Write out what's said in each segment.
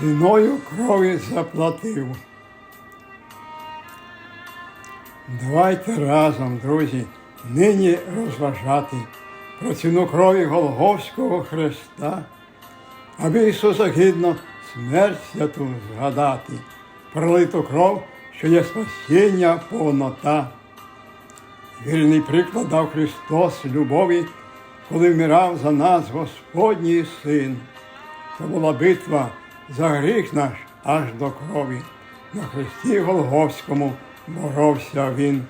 ціною крові заплатив. Давайте разом, друзі, нині розважати про ціну крові Голговського Христа, аби Ісуса гідно смерть святу згадати, пролиту кров, що є спасіння повнота. Вільний приклад дав Христос любові, коли вмирав за нас Господній Син. Це була битва за гріх наш аж до крові. На Христі Голговському боровся Він.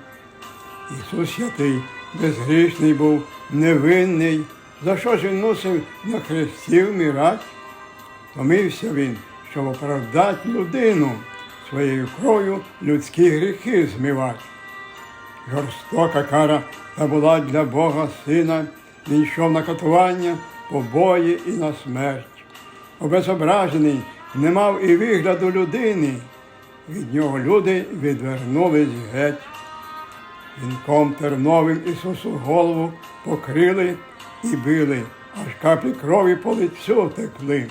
Ісус святий, безгрішний був, невинний. За що ж він мусив на хресті вмирати? Томився він, щоб оправдати людину, своєю кров'ю людські гріхи змивати. Жорстока кара та була для Бога сина, він йшов на катування, побої і на смерть. Обезображений, не мав і вигляду людини. Від нього люди відвернулись геть. Вінком терновим Ісусу голову покрили і били, аж каплі крові по лицю текли.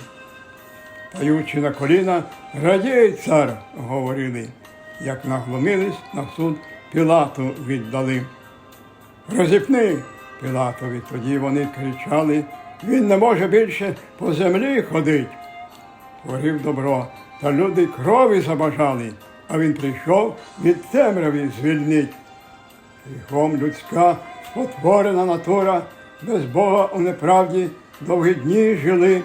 Таючи на коліна, радій цар, говорили, як нагломились на суд Пілату віддали. Розіпни Пілатові, тоді вони кричали, він не може більше по землі ходить. Творив добро, та люди крові забажали, а він прийшов від темряві звільнить. Гріхом людська спотворена натура, без Бога у неправді довгі дні жили.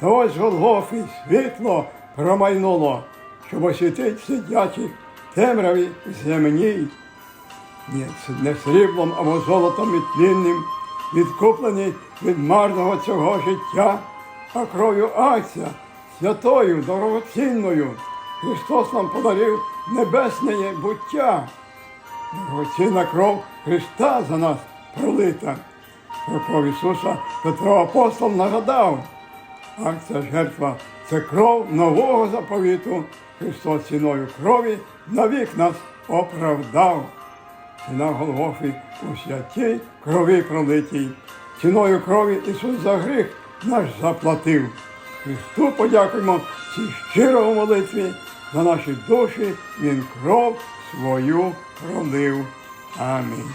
Та ось з Голгофи світло промайнуло, щоб освітить сидячих темряві земній. Ні, не сріблом або золотом відтлінним, відкуплені від марного цього життя, а кров'ю Акця, святою, дорогоцінною. Христос нам подарив небесне буття. Дорогоцінна кров Христа за нас пролита. Про кров Ісуса Петро апостол нагадав. Акція жертва це кров нового заповіту. Христос ціною крові навік нас оправдав. Ціна Голгофи у святій крові пролитій. Ціною крові Ісус за гріх наш заплатив. Христу подякуємо цій щиро молитві за наші душі Він кров свою пролив. Амінь.